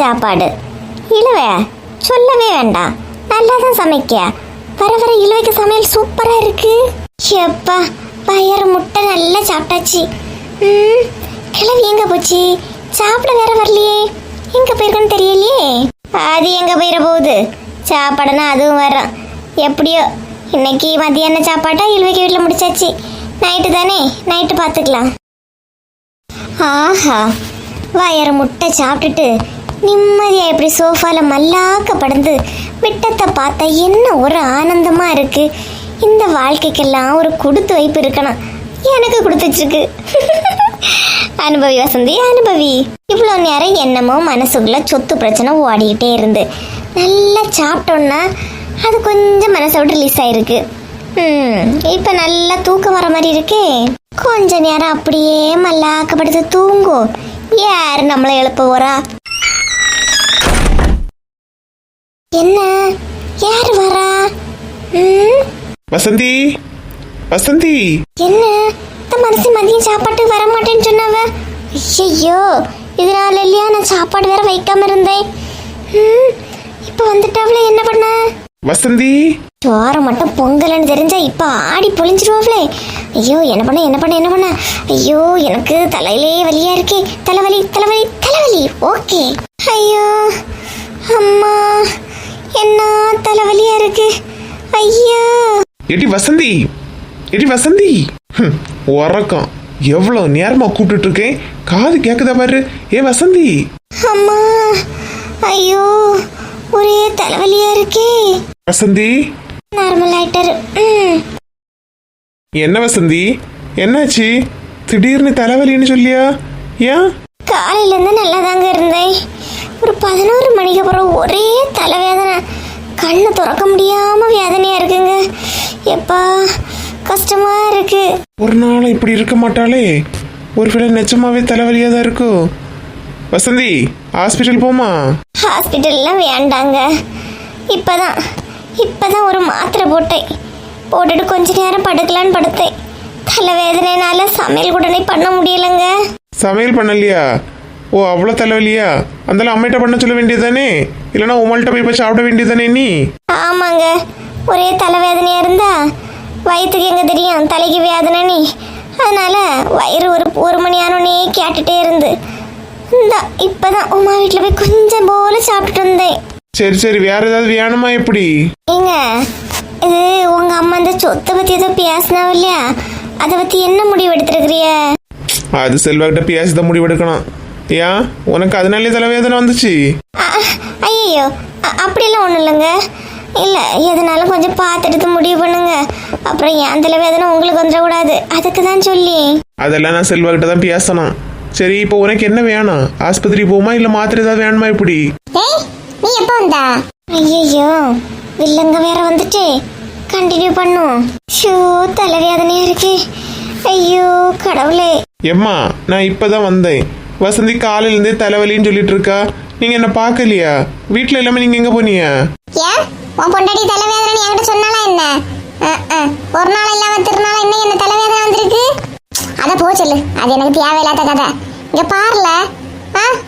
சாப்பாடு. இழுவே சொல்லவே வேண்டாம் நல்லா தான் சமைக்க. வர வர இழுவைக்கு சமையல் சூப்பரா இருக்கு. எப்பா பயிறு முட்டை நல்லா சாப்பிட்டாச்சு. ம் கிளவி எங்க போச்சு? சாப்பிட வேற வரலையே. எங்க போயிருக்குன்னு தெரியலையே. அது எங்க போயிட போகுது? சாப்பாடுனா அதுவும் வரும் எப்படியோ இன்னைக்கு மதியான சாப்பாட்டா இழுவைக்கு வீட்டில் முடிச்சாச்சு. நைட்டு தானே? நைட்டு பார்த்துக்கலாம் ஆஹா வயறு முட்டை சாப்பிட்டுட்டு நிம்மதியா இப்படி சோஃபால மல்லாக்க படுந்து விட்டத்தை பார்த்தா என்ன ஒரு ஆனந்தமா இருக்கு. இந்த வாழ்க்கைக்கெல்லாம் ஒரு கொடுத்து வைப்பு இருக்கணும். எனக்கு கொடுத்துச்சிருக்கு அனுபவி வசந்தி அனுபவி. இவ்வளோ நேரம் என்னமோ மனசுக்குள்ள சொத்து பிரச்சனை ஓடிக்கிட்டே இருந்து. நல்லா சாப்பிட்டோன்னா அது கொஞ்சம் மனசை விட்டு ரிலீஸ் ஆயிருக்கு. ம் இப்போ நல்லா தூக்கம் வர மாதிரி இருக்கே. கொஞ்ச நேரம் அப்படியே மல்லாக்கப்படுத்து தூங்கும். யார் நம்மளை எழுப்ப போறா? என்ன? யார் வரா? வசந்தி? வசந்தி? என்ன? இந்த மனசு மதியம் சாப்பாட்டுக்கு வர மாட்டேன்னு சொன்னவ? ஐயோ இதனால இல்லையா நான் சாப்பாடு வேற வைக்காம இருந்தேன்? இப்போ வந்துட்டாவளே என்ன பண்ண? வசந்தி? சோறு மட்டும் பொங்கல்னு தெரிஞ்சா இப்ப ஆடி பொழிஞ்சிருவாங்களே ஐயோ என்ன பண்ண என்ன பண்ண என்ன பண்ண? ஐயோ எனக்கு தலையிலே வலியா இருக்கே. தலைவலி தலைவலி தலைவலி. ஓகே. ஐயோ அம்மா. என்ன தலைவலியா இருக்கு? ஐயோ. எடி வசந்தி. எடி வசந்தி. ஹம், உறக்கம். எவ்வளவு நேரமா கூப்பிட்டுட்டு இருக்கேன் காது கேக்குதா பாரு. ஏ வசந்தி. அம்மா ஐயோ ஒரே தலைவலியா இருக்கே. வசந்தி. நார்மல் ஆயிட்டாரு. என்ன வசந்தி? என்னாச்சு? திடீர்னு தலைவலின்னு சொல்லியா? ஏன்? காலையில இருந்து நல்லா தாங்க இருந்தேன். ஒரு பதினோரு மணிக்கு அப்புறம் ஒரே தலைவேதனை. கண்ணு திறக்க முடியாம வேதனையா இருக்குங்க. எப்பா கஷ்டமா இருக்கு. ஒரு நாள் இப்படி இருக்க மாட்டாளே. ஒருவேளை நிஜமாவே தலைவலியா தான் இருக்கும் வசந்தி ஹாஸ்பிட்டல் போமா? ஹாஸ்பிட்டல்லாம் வேண்டாங்க. இப்பதான் இப்பதான் ஒரு மாத்திரை போட்டேன். போட்டுட்டு கொஞ்ச நேரம் படுக்கலான்னு படுத்தேன். தலைவேதனைனால சமையல் உடனே பண்ண முடியலங்க. சமையல் பண்ணலையா? ஓ அவ்வளோ தலைவலியா? அதெல்லாம் அம்மிட்ட பண்ண சொல்ல வேண்டியதானே இல்லைன்னா உங்கள்கிட்ட போய் போய் சாப்பிட வேண்டியதானே நீ? ஆமாங்க. ஒரே தலைவேதனையா இருந்தா வயிற்றுக்கு எங்க தெரியும்? தலைக்கு வேதனை நீ. அதனால வயிறு ஒரு ஒரு மணி ஆனோடனே கேட்டுட்டே இருந்து. இந்தா இப்பதான் உமா வீட்டில் போய் கொஞ்சம் போல சாப்பிட்டுட்டு இருந்தேன் சரி சரி. வேற ஏதாவது வேணுமா எப்படி? ஏங்க இது உங்க அம்மா இந்த சொத்தை பத்தி ஏதோ பேசினாவ இல்லையா? அதை பத்தி என்ன முடிவு எடுத்திருக்கிறிய அது செல்வாக்கிட்ட பேசிதான் முடிவெடுக்கணும். ஏன் உனக்கு அதனாலே தலைவேதனை வந்துச்சு? ஐயோ அப்படியெல்லாம் ஒன்றும் இல்லைங்க. இல்லை எதுனாலும் கொஞ்சம் பார்த்துட்டு முடிவு பண்ணுங்க. அப்புறம் என் தலைவேதனை உங்களுக்கு வந்துடக்கூடாது. அதுக்கு தான் சொல்லி அதெல்லாம் நான் செல்வாக்கிட்ட தான் பேசணும் சரி இப்போ உனக்கு என்ன வேணும்? ஆஸ்பத்திரி போமா இல்லை மாத்திரை ஏதாவது வேணுமா இப்படி ஏய் நீ எப்போ வந்தா? ஐயோ வில்லங்க வேற வந்துட்டு. கண்டினியூ பண்ணும் ஷோ தலைவேதனையா இருக்கு. ஐயோ கடவுளே. எம்மா நான் இப்பதான் வந்தேன். வசந்தி காலையிலேருந்தே தலைவலின்னு சொல்லிட்டு இருக்கா நீங்க என்ன பார்க்கலையா? வீட்டில் இல்லாம நீங்க எங்க போனீங்க? ஏன்? உன் பொண்டாட்டி தலைவேதனை என்கிட்ட சொன்னாலா என்ன. ஒரு நாள் இல்லாம திருநாள் என்ன என்ன தலைவேதனை வந்திருக்கு? அத போ சொல்லு. அது எனக்கு தேவையில்லாத கதை. இங்க பாருல.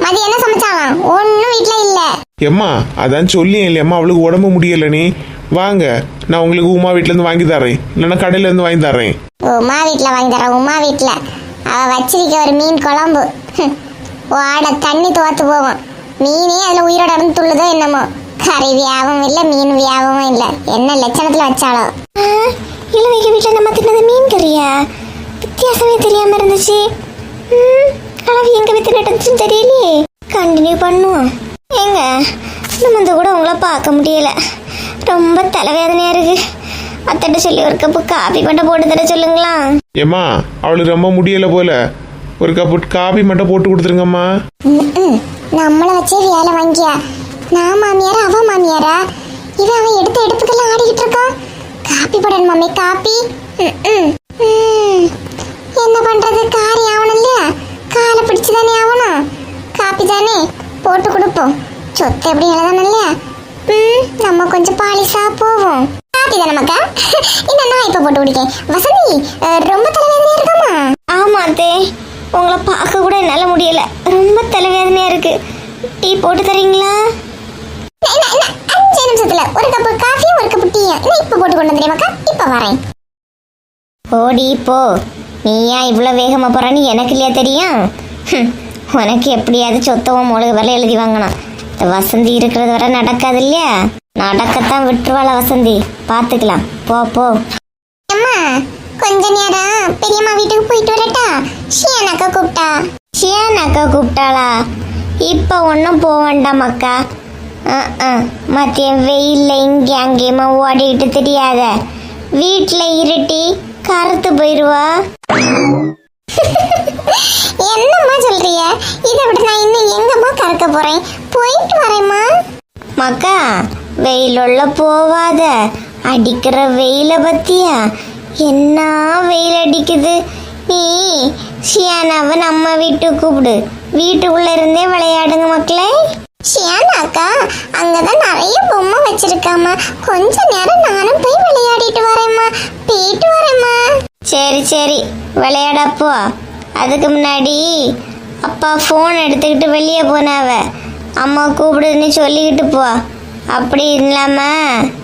மதியம் என்ன சமைச்சாலாம்? ஒன்னும் வீட்ல இல்ல. எம்மா அதான் சொல்லியேன் இல்லையம்மா அவளுக்கு உடம்பு முடியல நீ. வாங்க. நான் உங்களுக்கு உமா வீட்ல இருந்து வாங்கி தரேன். இல்லைன்னா கடையில இருந்து வாங்கி தரேன். உமா வீட்ல வாங்கி தரேன். உமா வீட்ல. அவ வச்சிருக்க ஒரு மீன் குழம்பு. ஓட தண்ணி தோத்து போவோம் மீனே அதில் உயிரோட இருந்து துள்ளுதோ என்னமோ. கறி வியாபம் இல்லை மீன் வியாபமும் இல்லை. என்ன லட்சணத்தில் வச்சாலோ இளவைக்கு வீட்டில் நம்ம தின்னது மீன் கறியா? வித்தியாசமே தெரியாமல் இருந்துச்சு. ம், கலவி எங்க வித்து நட்டுச்சுன்னு தெரியலையே. கண்டினியூ பண்ணுவோம். ஏங்க நம்ம கூட உங்களை பார்க்க முடியலை. ரொம்ப தலைவேதனையாக இருக்குது அத்தட்ட சொல்லி ஒரு கப்பு காபி மட்டும் போட்டு தர சொல்லுங்களா? ஏம்மா அவளுக்கு ரொம்ப முடியல போல. ஒரு கப்பு காபி மட்டும் போட்டு கொடுத்துருங்கம்மா. நம்மள வச்சே வேலை வாங்கியா? நான் மாமியாரா அவ மாமியாரா? இவன் அவன் எடுத்த எடுப்புக்கெல்லாம் ஆடிக்கிட்டு இருக்கான் காப்பி போடணும் மம்மி காப்பி. என்ன பண்றது? காரி ஆகணும் இல்லையா? காலை பிடிச்சு தானே ஆகணும் காப்பி தானே? போட்டு கொடுப்போம். சொத்து எப்படி எழுதானு இல்லையா? நம்ம கொஞ்சம் பாலிசா போவோம். காப்பி தானே மக்கா? இந்த நான் இப்ப போட்டு குடிக்கேன் வசந்தி ரொம்ப தலைவேதனையா இருக்காமா ஆமா அத்தே. உங்களை பார்க்க கூட என்னால முடியல. ரொம்ப தலைவேதனையா இருக்கு. டீ போட்டு தரீங்களா? அஞ்சு நிமிஷத்துல ஒரு கப்பு காஃபியும் ஒரு கப்பு டீயும் இப்ப போட்டு கொண்டு வந்துடுமாக்கா இப்ப வரேன். ஓடி போ. நீ ஏன் இவ்வளோ வேகமா போறான்னு எனக்கு இல்லையா தெரியும்? உனக்கு எப்படியாவது சொத்தவன் மூளை வரை எழுதி வாங்கணும். வசந்தி இருக்கிறது வரை நடக்காது இல்லையா? நடக்கத்தான் விட்டுருவாள வசந்தி. பார்த்துக்கலாம் போ போ. அம்மா கொஞ்ச நேரம் பெரியம்மா வீட்டுக்கு போயிட்டு வரட்டா? ஷியானாக்கா கூப்பிட்டா? ஷியானாக்கா கூப்பிட்டாளா? இப்போ ஒன்றும் போக வேண்டாம் அக்கா. மத்தியம் வெயில்ல இங்கே அங்கேயுமா ஓடிக்கிட்டு தெரியாத. வீட்டில் இருட்டி கருத்து போயிடுவா என்னம்மா சொல்றிய? இதை விட நான் இன்னும் எங்கம்மா கறக்க போறேன்? போயிட்டு வரேம்மா. மக்கா வெயிலுள்ள போவாத. அடிக்கிற வெயில பத்தியா? என்ன வெயில் அடிக்குது? நீ ஷியானாவை நம்ம வீட்டுக்கு கூப்பிடு. வீட்டுக்குள்ள இருந்தே விளையாடுங்க மக்களே. ஷியானாக்கா அங்கதான் நிறைய பொம்மை வச்சிருக்காமா கொஞ்ச நேரம் நானும் போய் விளையாடிட்டு வரேம்மா. போயிட்டு வரேம்மா. சரி சரி. விளையாடப்போ. அதுக்கு முன்னாடி அப்பா ஃபோன் எடுத்துக்கிட்டு வெளியே போனாவ. அம்மா கூப்பிடுன்னு சொல்லிக்கிட்டு போ. அப்படி இல்லாம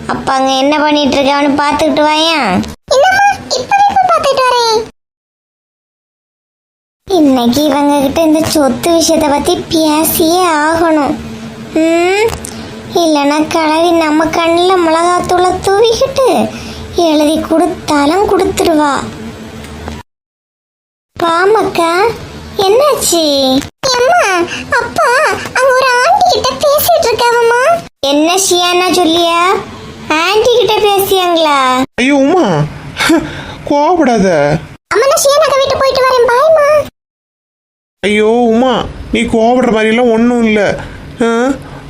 அப்பா அங்க என்ன பண்ணிட்டு இருக்கான்னு பார்த்துக்கிட்டு வாயேன். இன்னைக்கு இவங்க கிட்ட இந்த சொத்து விஷயத்தை பத்தி பேசியே ஆகணும். ம்? இல்லைன்னா கிளவி நம்ம கண்ணில் மிளகாத்தூளை தூவிக்கிட்டு எழுதி கொடுத்தாலும் கொடுத்துருவா. பாமக்கா என்னாச்சு? அம்மா அப்பா அங்க ஒரு ஆண்டி கிட்ட பேசிட்டு இருக்காவம்மா என்ன ஷியானா சொல்லியா? ஆண்டி கிட்ட பேசியாங்களா? ஐயோ உமா. கோவப்படாத. அம்மா நான் ஷியானாக்க வீட்டு போயிட்டு வரேன். பாய்மா ஐயோ உமா நீ கோவப்படுற மாதிரிலாம் ஒன்றும் இல்லை.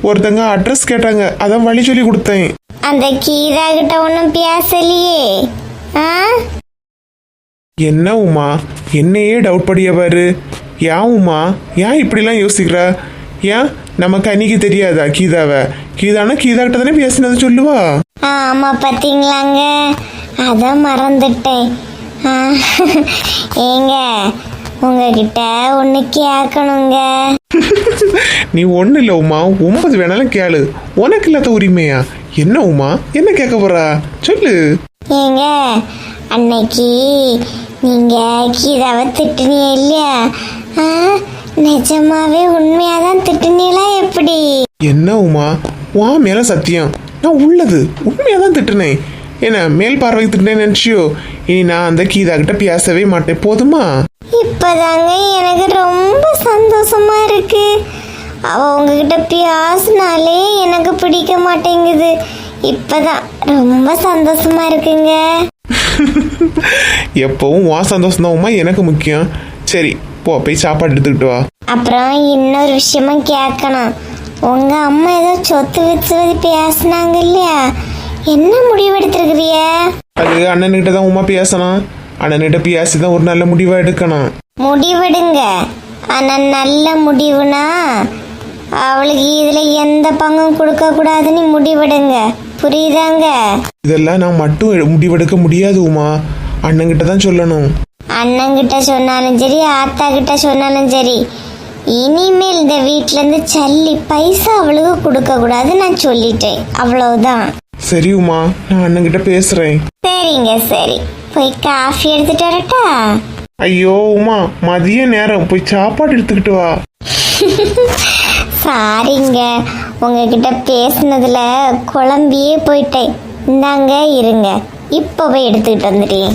ஒருத்தங்க அட்ரஸ் கேட்டாங்க. அதான் வழி சொல்லி கொடுத்தேன். அந்த கீதா கிட்ட ஒன்றும் பேசலையே. ஆ? என்ன உமா? என்னையே டவுட் படிய பாரு ஏன் உமா? ஏன் இப்படிலாம் யோசிக்கிற? ஏன் நமக்கு அன்னைக்கு தெரியாதா கீதாவை? கீதானா கீதா கிட்ட தானே பேசினது சொல்லுவா? ஆமா பாத்தீங்களாங்க? அதான் மறந்துட்டேன். ஏங்க உங்ககிட்ட ஒன்று கேட்கணுங்க நீ ஒன்றும் இல்லை உமா ஒன்பது வேணாலும் கேளு. உனக்கு இல்லாத உரிமையா? என்ன உமா? என்ன கேட்க போறா? சொல்லு. ஏங்க அன்னைக்கு நீங்க கீதாவை திட்டுனீங்க இல்லையா? ஆ, நிஜமாவே உண்மையாதான் திட்டுனீங்களா எப்படி? என்ன உமா? வா மேல சத்தியம். நான் உள்ளது. உண்மையாக தான் திட்டுனேன். என்ன மேல் பார்வைக்கு திட்டினேன்னு நினச்சியோ? இனி நான் அந்த கீதா கிட்ட பேசவே மாட்டேன். போதுமா? இப்பதாங்க எனக்கு ரொம்ப சந்தோஷமா இருக்கு. அவ உங்ககிட்ட பேசினாலே எனக்கு பிடிக்க மாட்டேங்குது. இப்பதான் ரொம்ப சந்தோஷமா இருக்குங்க. எப்பவும் வா சந்தோஷம் உமா எனக்கு முக்கியம். சரி போ போய் சாப்பாடு எடுத்துக்கிட்டு வா. அப்புறம் இன்னொரு விஷயமும் கேட்கணும். உங்க அம்மா ஏதோ சொத்து வச்சு பேசினாங்க இல்லையா? என்ன முடிவெடுத்திருக்கிறிய அது அண்ணன்கிட்ட தான் உமா பேசணும். அண்ணன்கிட்ட பேசி தான் ஒரு நல்ல முடிவாக எடுக்கணும். முடிவெடுங்க. ஆனா நல்ல முடிவுனா அவளுக்கு இதுல எந்த பங்கும் கொடுக்க கூடாதுன்னு முடிவெடுங்க. புரியுதாங்க? இதெல்லாம் நான் மட்டும் முடிவெடுக்க முடியாது உமா. அண்ணன்கிட்ட தான் சொல்லணும். அண்ணங்கிட்ட சொன்னாலும் சரி ஆத்தா கிட்ட சொன்னாலும் சரி. இனிமேல் இந்த வீட்ல இருந்து சல்லி பைசா அவளுக்கு கொடுக்க கூடாது நான் சொல்லிட்டேன். அவ்வளவுதான். சரி உமா. நான் அண்ணன்கிட்ட பேசுறேன். சரிங்க சரி. போய் காஃபி எடுத்துட்டு வரட்டா? ஐயோ உமா. மதிய நேரம். போய் சாப்பாடு எடுத்துக்கிட்டு வா. சாரிங்க. உங்ககிட்ட பேசுனதுல குழம்பியே போயிட்டேன். இந்தாங்க இருங்க. இப்போ போய் எடுத்துக்கிட்டு வந்துட்டேன்.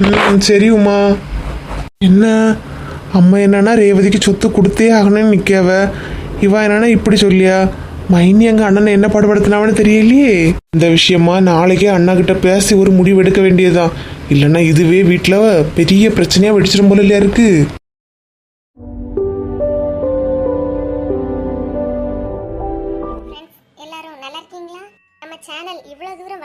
ம் சரி உமா. என்ன? அம்மா என்னன்னா ரேவதிக்கு சொத்து கொடுத்தே ஆகணும்னு நிற்காவ இவா என்னன்னா இப்படி சொல்லியா? மைனி எங்கள் அண்ணனை என்ன பாடுபடுத்தினாவன்னு தெரியலையே. இந்த விஷயமா நாளைக்கே அண்ணா கிட்ட பேசி ஒரு முடிவு எடுக்க வேண்டியதுதான். இல்லைன்னா இதுவே வீட்டில் பெரிய பிரச்சனையா வெடிச்சிடும் போல இல்லையா இருக்கு.